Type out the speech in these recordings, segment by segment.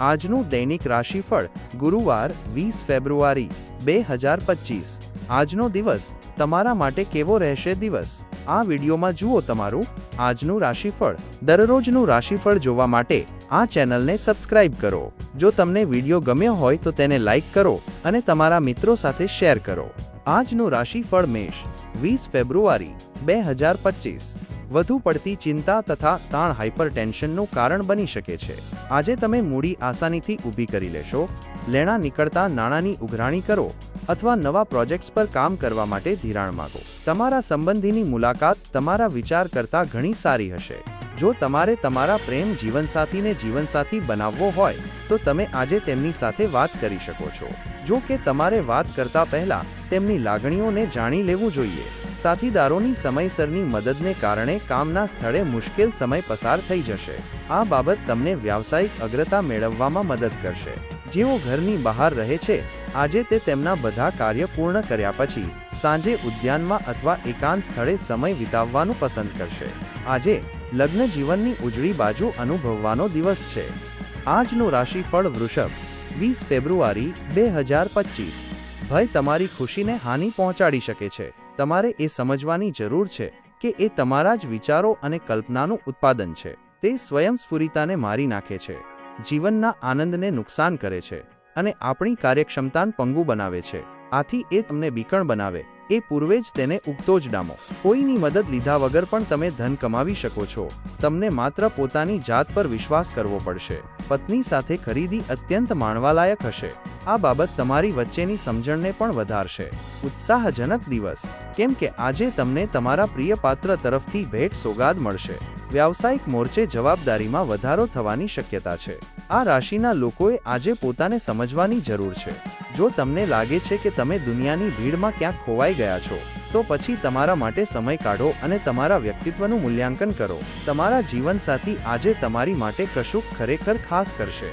આજનું દૈનિક રાશિફળ ગુરુવાર વીસ ફેબ્રુઆરી બે હજાર પચીસ. આજનો દિવસ તમારા માટે કેવો રહેશે દિવસ? આ વિડીયોમાં જુઓ તમારું આજનું રાશિફળ. દરરોજનું રાશિફળ જોવા માટે આ ચેનલને સબસ્ક્રાઇબ કરો. જો તમને વીડિયો ગમ્યો હોય તો તેને લાઇક કરો અને તમારા મિત્રો સાથે શેર કરો. આજનું રાશિફળ મેષ, વીસ ફેબ્રુઆરી બે હજાર પચીસ. વધુ પડતી ચિંતા તથા તાણ હાઇપર ટેન્શનનું કારણ બની શકે છે. આજે તમે મૂડી આસાનીથી ઊભી કરી લેશો, લેણા નીકળતા નાણાંની ઉઘરાણી કરો અથવા નવા પ્રોજેક્ટ્સ પર કામ કરવા માટે ધિરાણ માગો. તમારા સંબંધીની મુલાકાત તમારા વિચાર કરતાં ઘણી સારી હશે. જો તમારે તમારા પ્રેમ જીવનસાથીને જીવનસાથી બનાવવો હોય, તો તમે આજે તેમની સાથે વાત કરી શકો છો. જો કે તમારે વાત કરતા પહેલા તેમની લાગણીઓને જાણી લેવું જોઈએ. સાથીદારોની સમયસરની મદદને કારણે કામના સ્થળે મુશ્કેલ સમય પસાર થઈ જશે. આ બાબત તમને વ્યાવસાયિક અગ્રતા મેળવવામાં મદદ કરશે. જેઓ ઘરની બહાર રહે છે, આજે તે તેમના બધા કાર્ય પૂર્ણ કર્યા પછી સાંજે ઉદ્યાનમાં અથવા એકાંત સ્થળે સમય વિતાવવાનું પસંદ કરશે. આજે લગ્ન જીવનની ઉજળી બાજુ અનુભવવાનો દિવસ છે. આજનું રાશિફળ વૃષભ, વીસ ફેબ્રુઆરી બે હજાર પચીસ. ભય તમારી ખુશીને હાનિ પહોંચાડી શકે છે. તમારે એ સમજવાની જરૂર છે કે એ તમારા જ વિચારો અને કલ્પનાનું ઉત્પાદન છે. તે સ્વયંસ્ફુરિતાને મારી નાખે છે. જીવનના આનંદને નુકસાન કરે છે અને આપણી કાર્યક્ષમતાને પંગુ બનાવે છે. આથી એ તમને બીકણ બનાવે એ પૂર્વે જ તેને ઉગતો જ ડામો. કોઈની મદદ લીધા વગર પણ તમે ધન કમાવી શકો છો. તમને માત્ર પોતાની જાત પર વિશ્વાસ કરવો પડશે. પત્ની સાથે ખરીદી અત્યંત માણવાલાયક હશે. આ બાબત તમારી વચ્ચેની સમજણને પણ વધારશે. ઉત્સાહજનક દિવસ. કેમ કે આજે તમને તમારા પ્રિય પાત્ર તરફથી ભેટ સોગાદ મળશે. વ્યાવસાયિક મોરચે જવાબદારીમાં વધારો થવાની શક્યતા છે. આ રાશિના લોકોએ આજે પોતાને સમજવાની જરૂર છે. જો તમને લાગે છે કે તમે દુનિયાની ભીડમાં ક્યાંક ખોવાઈ ગયા છો, તો પછી તમારા માટે સમય કાઢો અને તમારા વ્યક્તિત્વનું મૂલ્યાંકન કરો. તમારા જીવનસાથી આજે તમારી માટે કશુંક ખરેખર ખાસ કરશે.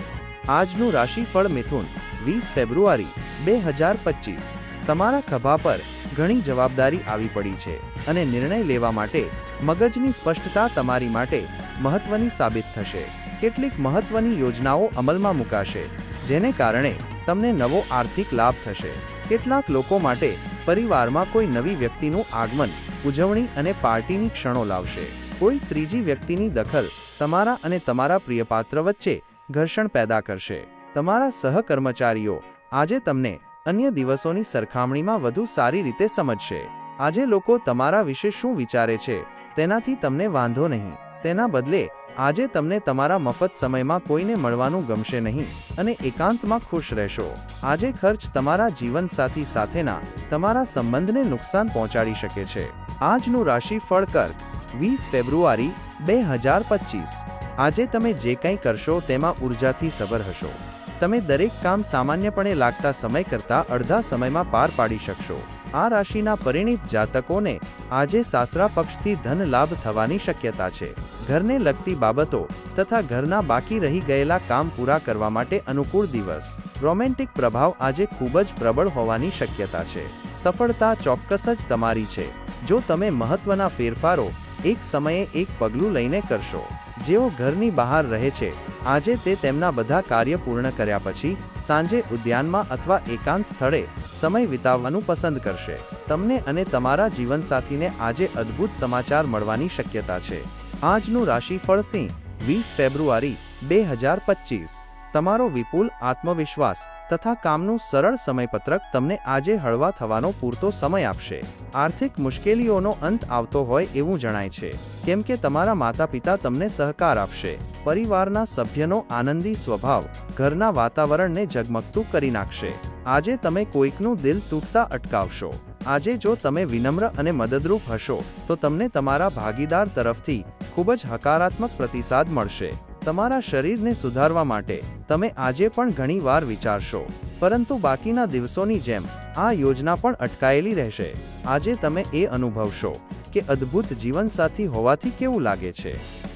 આજનું રાશિફળ મિથુન, વીસ ફેબ્રુઆરી, બે હજાર પચીસ. તમારા ખભા પર ઘણી જવાબદારી આવી પડી છે અને નિર્ણય લેવા માટે મગજની સ્પષ્ટતા તમારી માટે મહત્વની સાબિત થશે. કેટલીક મહત્વની યોજનાઓ અમલમાં મુકાશે, જેને કારણે તમને નવો આર્થિક લાભ થશે. કેટલાક લોકો માટે પરિવારમાં કોઈ નવી વ્યક્તિનું આગમન, ઉજવણી અને પાર્ટીની ક્ષણો લાવશે. કોઈ ત્રીજી વ્યક્તિની દખલ તમારા અને તમારા પ્રિયપાત્ર વચ્ચે ઘર્ષણ પેદા કરશે. તમારા સહકર્મચારીઓ આજે તમને અન્ય દિવસોની સરખામણીમાં વધુ સારી રીતે સમજશે. આજે લોકો તમારા વિશે શું વિચારે છે, તેનાથી તમને વાંધો નહીં. તેના બદલે આજે તમને તમારા મફત સમયમાં કોઈને મળવાનું ગમશે નહીં અને એકાંતમાં ખુશ રહેશો. આજે ખર્ચ તમારા જીવનસાથી સાથેના તમારા સંબંધને નુકસાન પહોંચાડી શકે છે. આજનું રાશિફળ કર્ક, વીસ ફેબ્રુઆરી બે હજાર પચીસ. આજે તમે જે કંઈ કરશો તેમાં ઉર્જાથી સબર હશો. તમે દરેક કામ સામાન્યપણે લાગતા સમય કરતાં અડધા સમયમાં પાર પાડી શકશો. આ રાશિના પરિણિત જાતકોને આજે સાસરા પક્ષથી ધન લાભ થવાની શક્યતા છે. ઘરને લગતી બાબતો તથા ઘરના બાકી રહી ગયેલા કામ પૂરા કરવા માટે અનુકૂળ દિવસ. રોમેન્ટિક પ્રભાવ આજે ખૂબ જ પ્રબળ હોવાની શક્યતા છે. સફળતા ચોક્કસ જ તમારી છે. જો તમે મહત્વના ફેરફારો એક સમયે એક પગલું લઈને કરશો જેઓ ઘરની બહાર રહે છે, આજે તે તેમના બધા કાર્ય પૂર્ણ કર્યા પછી સાંજે ઉદ્યાનમાં અથવા એકાંત સ્થળે સમય વિતાવવાનું પસંદ કરશે. તમને અને તમારા જીવનસાથીને આજે અદ્ભુત સમાચાર મળવાની શક્યતા છે. આજનું રાશિફળ સિંહ, વીસ ફેબ્રુઆરી, બે હજાર પચીસ. તમારો વિપુલ આત્મવિશ્વાસ તથા કામનું સરળ સમયપત્રક તમને આજે હળવા થવાનો પૂરતો સમય આપશે. આર્થિક મુશ્કેલીઓનો અંત આવતો હોય એવું જણાય છે. કેમ કે તમારા માતા પિતા તમને સહકાર આપશે. પરિવારના સભ્યનો આનંદી સ્વભાવ ઘરના વાતાવરણને ઝગમગતું કરી નાખશે. આજે તમે કોઈકનું દિલ તૂટતા અટકાવશો. આજે જો તમે વિનમ્ર અને મદદરૂપ હશો, તો તમને તમારા ભાગીદાર તરફથી ખૂબ જ હકારાત્મક પ્રતિસાદ મળશે. તમારા શરીરને સુધારવા માટે તમે આજે પણ ઘણીવાર વિચારશો. પરંતુ બાકીના દિવસોની જેમ, આ યોજના પણ અટકાયેલી રહેશે. આજે તમે એ અનુભવશો કે અદ્ભુત જીવનસાથી હોવાથી કેવું લાગે છે.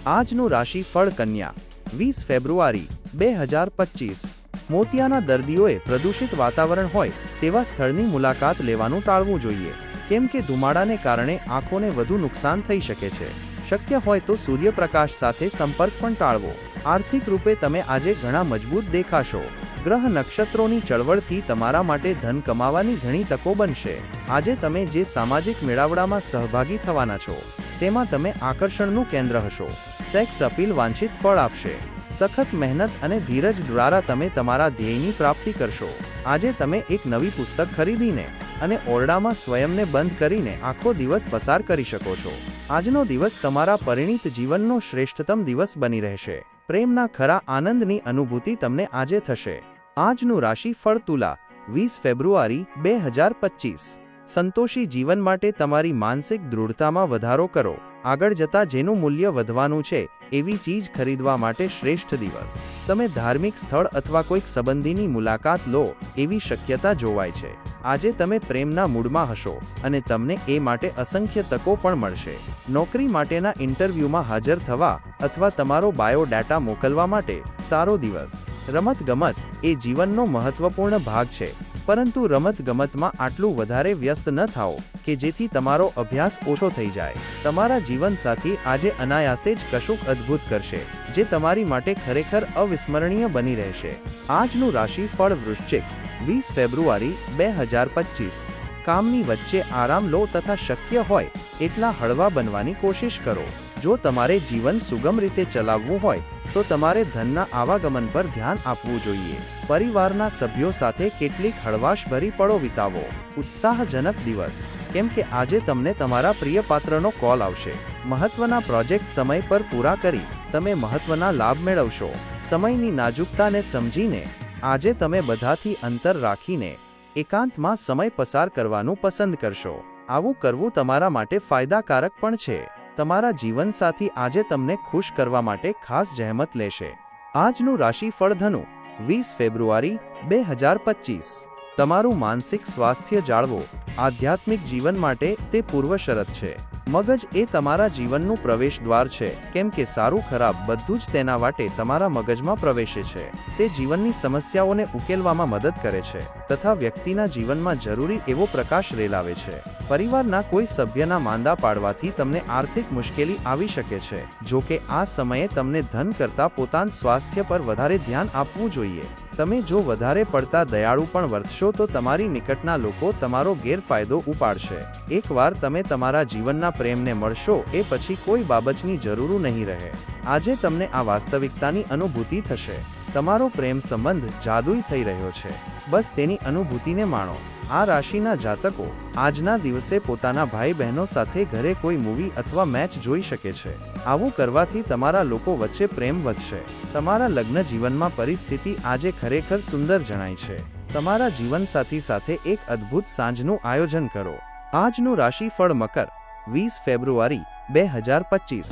આજનું રાશિ ફળ કન્યા, વીસ ફેબ્રુઆરી, બે હજાર પચીસ. મોતિયાના દર્દીઓએ પ્રદૂષિત વાતાવરણ હોય તેવા સ્થળની મુલાકાત લેવાનું ટાળવું જોઈએ. કેમ કે ધુમાડાને કારણે આંખોને વધુ નુકસાન થઈ શકે છે. શક્ય હોય તો સૂર્યપ્રકાશ સાથે સંપર્ક પણ ટાળવો. આર્થિક રૂપે તમે આજે ઘણા મજબૂત દેખાશો. ગ્રહ નક્ષત્રોની ચળવળથી તમારા માટે ધન કમાવાની ઘણી તકો બનશે. આજે તમે જે સામાજિક મેળાવડામાં સહભાગી થવાના છો, તેમાં તમે આકર્ષણનું કેન્દ્ર હશો. સેક્સ અપીલ વાંછિત ફળ આપશે. સખત મહેનત અને ધીરજ દ્વારા તમે તમારા ધ્યેયની પ્રાપ્તિ કરશો. આજે તમે એક નવી પુસ્તક ખરીદીને અને ઓરડામાં સ્વયંને બંધ કરીને આખો દિવસ પસાર કરી શકો છો. આજનો દિવસ તમારા પરિણીત જીવનનો શ્રેષ્ઠતમ દિવસ બની રહેશે. પ્રેમના ખરા આનંદની અનુભૂતિ તમને આજે થશે. આજનું રાશિફળ તુલા, વીસ ફેબ્રુઆરી, બે હજાર પચીસ. સંતોષી જીવન માટે તમારી માનસિક દૃઢતામાં વધારો કરો. આગળ જતા જેનું મૂલ્ય વધવાનું છે, એવી ચીજ ખરીદવા માટે શ્રેષ્ઠ દિવસ. તમે ધાર્મિક સ્થળ અથવા કોઈક સંબંધીની મુલાકાત લો, એવી શક્યતા જોવાય છે. આજે તમે પ્રેમના મૂડમાં હશો, અને તમને એ માટે અસંખ્ય તકો પણ મળશે. નોકરી માટેના ઇન્ટરવ્યૂમાં હાજર થવા અથવા તમારો બાયોડેટા મોકલવા માટે સારો દિવસ. રમત ગમત એ જીવનનો મહત્વપૂર્ણ ભાગ છે, પરંતુ રમત ગમતમાં આટલું વધારે વ્યસ્ત ન થાઓ. કે જેથી તમારો અભ્યાસ ઓછો થઈ જાય. તમારા જીવનસાથી આજે અનાયાસે જ કશુંક અદ્ભુત કરશે, જે તમારી માટે ખરેખર અવિસ્મરણીય બની રહેશે. આજનું રાશિ ફળ વૃશ્ચિક, વીસ ફેબ્રુઆરી બે હજાર પચીસ. કામની વચ્ચે આરામ લો તથા શક્ય હોય, એટલા હળવા બનવાની કોશિશ કરો. જો તમારે જીવન સુગમ રીતે ચલાવવું હોય તો તમારે ધનના આવાગમન પર ધ્યાન આપવું જોઈએ. પરિવારના સભ્યો સાથે કેટલીક હળવાશભરી પળો વિતાવો. ઉત્સાહજનક દિવસ. કેમ કે આજે તમને તમારા પ્રિય પાત્રનો કોલ આવશે. મહત્વના પ્રોજેક્ટ સમય પર પૂરા કરી તમે મહત્વના લાભ મેળવશો. સમયની નાજુકતાને સમજીને આજે તમે બધાથી અંતર રાખીને એકાંતમાં સમય પસાર કરવાનું પસંદ કરશો. આવું કરવું તમારા માટે ફાયદાકારક પણ છે. તમારા જીવનસાથી આજે તમને ખુશ કરવા માટે ખાસ જહેમત લેશે. આજનું રાશિફળ ધનુ, વીસ ફેબ્રુઆરી, બે હજાર પચીસ. તમારું માનસિક સ્વાસ્થ્ય જાળવો. આધ્યાત્મિક જીવન માટે તે પૂર્વ શરત છે. મગજ એ તમારા જીવનનું પ્રવેશ દ્વાર છે. કેમ કે સારું ખરાબ બધું જ તેના વાટે તમારા મગજમાં પ્રવેશે છે. તે જીવનની સમસ્યાઓને ઉકેલવામાં મદદ કરે છે તથા વ્યક્તિના જીવનમાં જરૂરી એવો પ્રકાશ રેલાવે છે. પરિવારના કોઈ સભ્યના માંદા પાડવાથી તમને આર્થિક મુશ્કેલી આવી શકે છે. જો કે આ સમયે તમને ધન કરતા પોતાના સ્વાસ્થ્ય પર વધારે ધ્યાન આપવું જોઈએ. તમે જો વધારે પડતા દયાળુ પણ વર્તશો તો તમારી નિકટના લોકો તમારો ગેરફાયદો ઉપાડશે. એકવાર તમે તમારા જીવનના પ્રેમને મળશો, એ પછી કોઈ બાબતની જરૂર નહીં રહે. આજે તમને આ વાસ્તવિકતાની અનુભૂતિ થશે. તમારો પ્રેમ સંબંધ જાદુઈ થઈ રહ્યો છે. બસ તેની અનુભૂતિને માણો. આ રાશિના જાતકો આજના દિવસે પોતાના ભાઈ બહેનો સાથે ઘરે કોઈ મૂવી અથવા મેચ જોઈ શકે છે. આવું કરવાથી તમારા લોકો વચ્ચે પ્રેમ વધશે. તમારા લગ્ન જીવનમાં પરિસ્થિતિ આજે ખરેખર સુંદર જણાય છે. તમારા જીવનસાથી સાથે એક અદ્ભુત સાંજનું આયોજન કરો. આજનું રાશિફળ મકર, વીસ ફેબ્રુઆરી, બે હજાર પચીસ.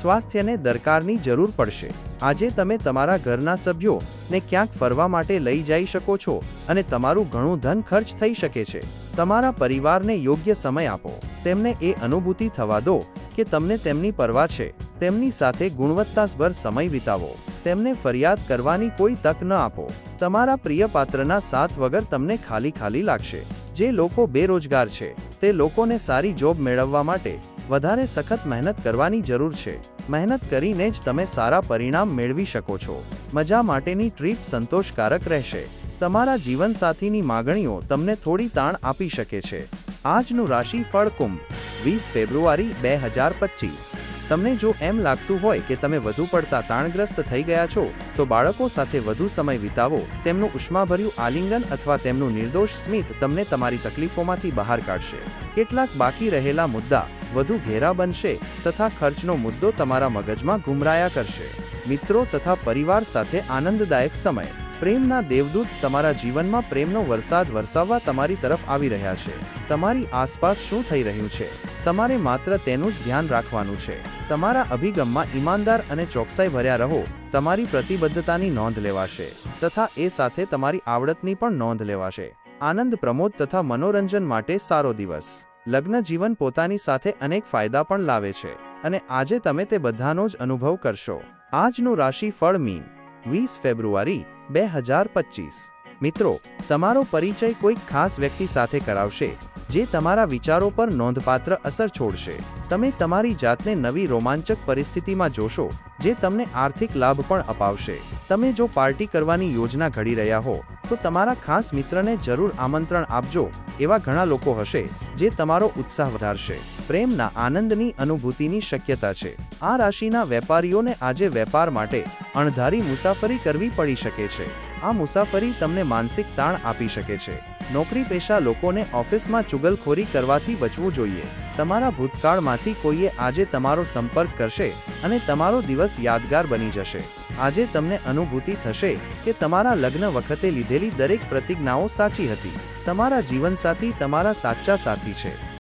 સ્વાસ્થ્યને દરકારની જરૂર પડશે. આજે તમે તમારા ઘરના સભ્યોને ક્યાંક ફરવા માટે લઈ જઈ શકો છો અને તમારું ઘણું ધન ખર્ચ થઈ શકે છે. તમારા પરિવારને યોગ્ય સમય આપો. તેમને એ અનુભૂતિ થવા દો કે તમને તેમની પરવા છે. તેમની સાથે ગુણવત્તાસભર સમય વિતાવો. તેમને ફરિયાદ કરવાની કોઈ તક ન આપો. તમારા પ્રિય પાત્રના સાથ વગર તમને ખાલી ખાલી લાગશે. જે લોકો બેરોજગાર છે, તે લોકોને સારી જોબ મેળવવા માટે વધારે સખત મહેનત કરવાની જરૂર છે. મહેનત કરીને જ તમે સારા પરિણામ મેળવી શકો છો. મજા માટેની ટ્રીપ સંતોષકારક રહેશે. તમારા જીવનસાથીની માગણીઓ તમને થોડી તાણ આપી શકે છે. આજનું રાશિ ફળ કુંભ, વીસ ફેબ્રુઆરી બે હજાર પચીસ. તમને જો એમ લાગતું હોય કે તમે વધુ પડતા તાણગ્રસ્ત થઈ ગયા છો, તો બાળકો સાથે વધુ સમય વિતાવો. તેમનું ઉષ્માભર્યું આલિંગન અથવા તેમનું નિર્દોષ સ્મિત તમને તમારી તકલીફોમાંથી બહાર કાઢશે. કેટલાક બાકી રહેલા મુદ્દા વધુ ઘેરા બનશે તથા ખર્ચનો મુદ્દો તમારા મગજમાં ગુમરાયા કરશે. મિત્રો તથા પરિવાર સાથે આનંદદાયક સમય. પ્રેમના દેવદૂત તમારા જીવનમાં પ્રેમનો વરસાદ વરસાવવા તમારી તરફ આવી રહ્યા છે. તમારી આસપાસ શું થઈ રહ્યું છે? તમારે માત્ર તેનું જ ધ્યાન રાખવાનું છે. તમારા અભિગમમાં ઈમાનદાર અને ચોકસાઈ ભર્યા રહો. તમારી પ્રતિબદ્ધતાની નોંધ લેવાશે. તથા એ સાથે તમારી આવડતની પણ નોંધ લેવાશે. આનંદ પ્રમોદ તથા મનોરંજન માટે સારો દિવસ. લગ્ન જીવન પોતાની સાથે અનેક ફાયદા પણ લાવે છે. અને આજે તમે તે બધાનો જ અનુભવ કરશો. આજનું રાશિ ફળ મીન, વીસ ફેબ્રુઆરી, બે હજાર પચીસ. મિત્રો, તમારો પરિચય કોઈક ખાસ વ્યક્તિ સાથે કરાવશે, જે તમારા વિચારો પર નોંધપાત્ર અસર છોડશે. તમે તમારી જાતને નવી રોમાંચક પરિસ્થિતિમાં જોશો, જે તમને આર્થિક લાભ પણ અપાવશે. તમે જો પાર્ટી કરવાની યોજના ઘડી રહ્યા હો, તો તમારા ખાસ મિત્રને જરૂર આમંત્રણ આપજો એવા ઘણા લોકો હશે જે તમારો ઉત્સાહ વધારશે. પ્રેમના આનંદની અનુભૂતિની શક્યતા છે. આ રાશિના વેપારીઓને આજે વેપાર માટે અણધારી મુસાફરી કરવી પડી શકે છે. આ મુસાફરી તમને માનસિક તાણ આપી શકે છે. નોકરી પેશા લોકોને ઓફિસમાં ચુગલખોરી કરવાથી બચવું જોઈએ. તમારા ભૂતકાળમાંથી કોઈએ આજે તમારો સંપર્ક કરશે અને તમારો દિવસ યાદગાર બની જશે. આજે તમને અનુભૂતિ થશે કે તમારા લગ્ન વખતે લીધેલી દરેક પ્રતિજ્ઞાઓ સાચી હતી. તમારા જીવનસાથી તમારા સાચા સાથી છે.